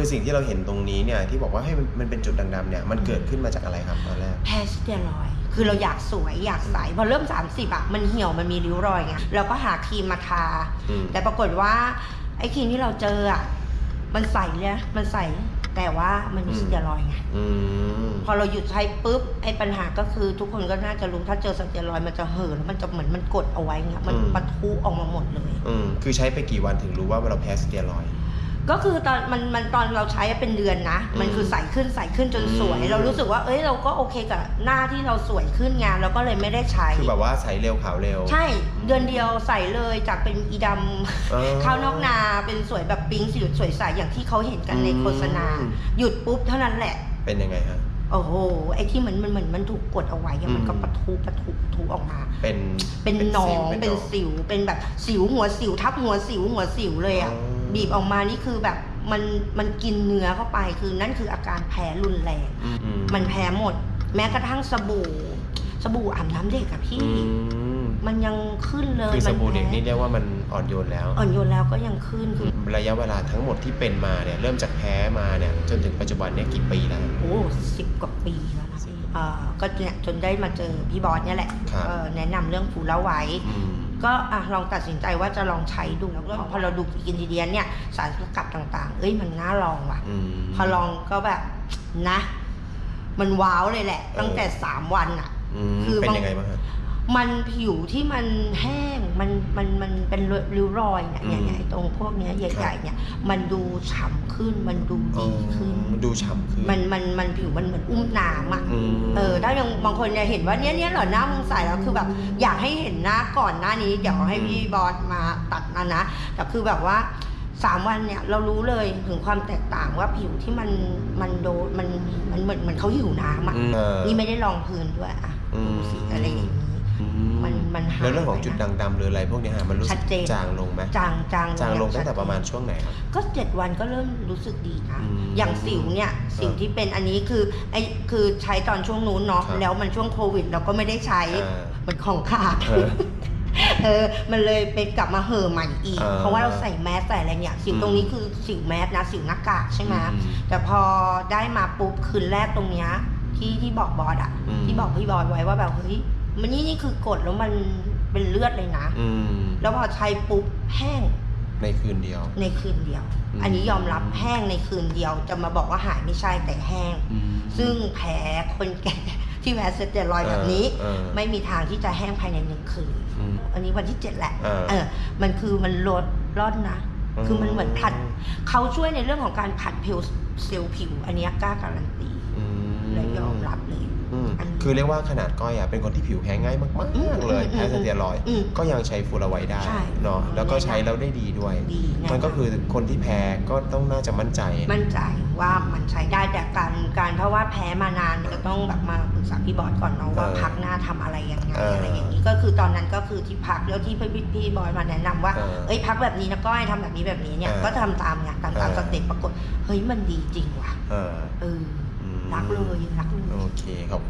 คือสิ่งที่เราเห็นตรงนี้เนี่ยที่บอกว่าให้มันมันเป็นจุดดำๆเนี่ยมันเกิดขึ้นมาจากอะไรครับตอนแรก แพ้สเตียรอยด์คือเราอยากสวยอยากใสพอเริ่ม 30อะมันเหี่ยวมันมีริ้วรอยไงเราก็หาครีมมาทา อืม แต่ปรากฏว่า ไอ้ครีมที่เราเจออะมันใสเลยนะมันใสแต่ว่ามันมีสเตียรอยด์ไง อืม พอเราหยุดใช้ปุ๊บไอ้ปัญหาก็คือทุกคนก็น่าจะรู้ถ้าเจอสเตียรอยด์มันจะเห่อะแล้วมันจะเหมือนมันกดเอาไว้เงี้ยมันปะทุออกมาหมดเลย อืมคือใช้ไปกี่วันถึงรู้ว่าเราแพ้สเตียรอยด์ ก็คือตอนมันมันตอนเราใช้เป็นเดือนนะ มันคือใสขึ้นใสขึ้นจนสวย อืม เรารู้สึกว่าเอ้ยเราก็โอเคกับหน้าที่เราสวยขึ้นไงานเราก็เลยไม่ได้ใช้ คือแบบว่าใสเร็วขาวเร็ว ใช่เดือนเดียวใส่เลยจากเป็นอีดเออำข้าวนอกนาเป็นสวยแบบปิ๊งสีสวยใสอย่างที่เขาเห็นกันในโฆษณาอืมหยุดปุ๊บเท่านั้นแหละ เป็นยังไงฮะ โอ้โหไอ้ที่มันมันเหมือนมันถูกกดเอาไว้อะมันก็อืม ปะทุปะทุปะทุออกมา เป็นเป็นหนองสิวเป็นสิวเป็นแบบสิวหัวสิวทับหัวสิวหัวสิวเลยอะ อ๋อ บีบออกมานี่คือแบบมันมันกินเนื้อเข้าไป คือนั่นคืออาการแพ้รุนแรง อือืมันแพ้หมด แม้กระทั่งสบู่ สบู่อาบน้ำเด็กอะพี่ อืมมันยังขึ้นเลยคือสบู่มัเด็กแพ้นี่เรียกว่ามันอ่อนโยนแล้ว อ่อนโยนแล้วก็ยังขึ้นคือระยะเวลาทั้งหมดที่เป็นมาเนี่ยเริ่มจากแพ้มาเนี่ยจนถึงปัจจุบันเนี่ยกี่ปีแล้ว โอ้สิบกว่าปีแล้วนะพี่เอ่อก็เนี่ยจนได้มาเจอพี่บอสเนี่ยแหละครับ เอ่อแนะนำเรื่องฟูละไว้ อืม ก็อะลองตัดสินใจว่าจะลองใช้ดูแล้วก็พอเราดูกินดีเดียนเนี่ยสารสกัดต่าง ๆ เอ้ยมันน่าลองว่ะอืมพอลองก็แบบนะ มันว้าวเลยแหละเออตั้งแต่สามวันอะอืมคือเป็นบางยังไงบ้างฮะ มันผิวที่มันแห้งมันมันมันเป็นริ้วรอยเนี่ยอืม เนี่ยเนี่ยไอ้ตรงพวกเนี้ยใหญ่ๆเนี่ย มันดูฉ่ำขึ้นมันดูดีขึ้นอ๋อดูฉ่ำขึ้นมันมันมันผิวมันเหมือนอุ้มน้ำอะ อืม เออถ้ายังบางคนเนี่ยเห็นว่าเนี้ยเนี้ยเหรอหน้ามึงใสแล้วคือแบบ อยากให้เห็นหน้าก่อนหน้านี้เดี๋ยวให้พี่บอสมาตัดมานะแต่คือแบบว่าสามวันเนี่ยเรารู้เลยถึงความแตกต่างว่าผิวที่มันมันโดนมันมันเหมือนเหมือนเขาหิวน้ำอะอืมเออนี่ไม่ได้ลองพื้นด้วยอะอืม ดูสิอะไรอย่างนี้ อืมันมันหายแล้วเรื่องของไปนะจุดด่างดำหรืออะไรพวกเนี้ยฮะมันรู้สึชักดเจน จางลงไหมจางจางจางลงอย่ตั้งแต่ชัดเจนประมาณช่วงไหนครับ ก็เจ็ดวันก็เริ่มรู้สึกดีนะอืมอย่างสิวเนี่ยสิวเออที่เป็นอันนี้คือไอ้คือใช้ตอนช่วงนู้นเนาะครับแล้วมันช่วงโควิด เราก็ไม่ได้ใช้อ่ามันของขาดเออเออมันเลยไปกลับมาเห่อะใหม่อีกเออเพราะว่าเราใส่แมสใส่อะไรเนี่ยสิวอืม ตรงนี้คือสิวแมสนะสิวหน้ากากใช่ไหมอืมแต่พอได้มาปุ๊บคืนแรกตรงเนี้ยที่ที่บอกบอสอะอืม ที่บอกพี่บอสไว้ว่าแบบเฮ้ย มันนี่นี่คือกดแล้วมันเป็นเลือดเลยนะ อืมแล้วพอใช้ปุ๊บแห้งในคืนเดียว ในคืนเดียว อืม อันนี้ยอมรับแห้งในคืนเดียว จะมาบอกว่าหายไม่ใช่แต่แห้ง อืมซึ่งแผลคนแก่ ที่แพ้สเตียรอยด์แบบนี้ เออเออ ไม่มีทางที่จะแห้งภายในหนึ่งคืน อืมอันนี้วันที่เจ็ดแหละเออเออมันคือมันลดร่อนนะอืมคือมันเหมือนผัด เขาช่วยในเรื่องของการผัดผิวเซลล์ผิว อันเนี้ยกล้าการันตี อืม และยอมรับเลย อืมอันนี้คือเรียกว่าขนาดก้อยอะเป็นคนที่ผิวแพ้ง่ายมากอืมๆเลยอืมแพ้สเตียรอยด์อืมก็ยังใช้ฟูลาไวด์ได้ใช่เนาะแล้วก็ใช้แล้วได้ดีด้วย ดีแน่มันก็คือคนที่แพ้ก็ต้องน่าจะมั่นใจ มั่นใจว่ามันใช้ได้แต่การการเพราะว่าแพ้มานานก็ต้องแบบมาปรึกษาพี่บอสก่อนเนาะว่าเออพักหน้าทำอะไรยังไงเออออะไรอย่างนี้ก็คือตอนนั้นก็คือที่พักแล้วที่พี่พี่บอสมาแนะนำว่าเออเอ้ยพักแบบนี้นะก้อยทำแบบนี้แบบนี้เนี่ยเออก็ทำตามไงตามตามเออ สเต็ปปรากฏเฮ้ยมันดีจริงว่ะเออ เอออืม รักเลยรักเลย โอเคขอบคุณ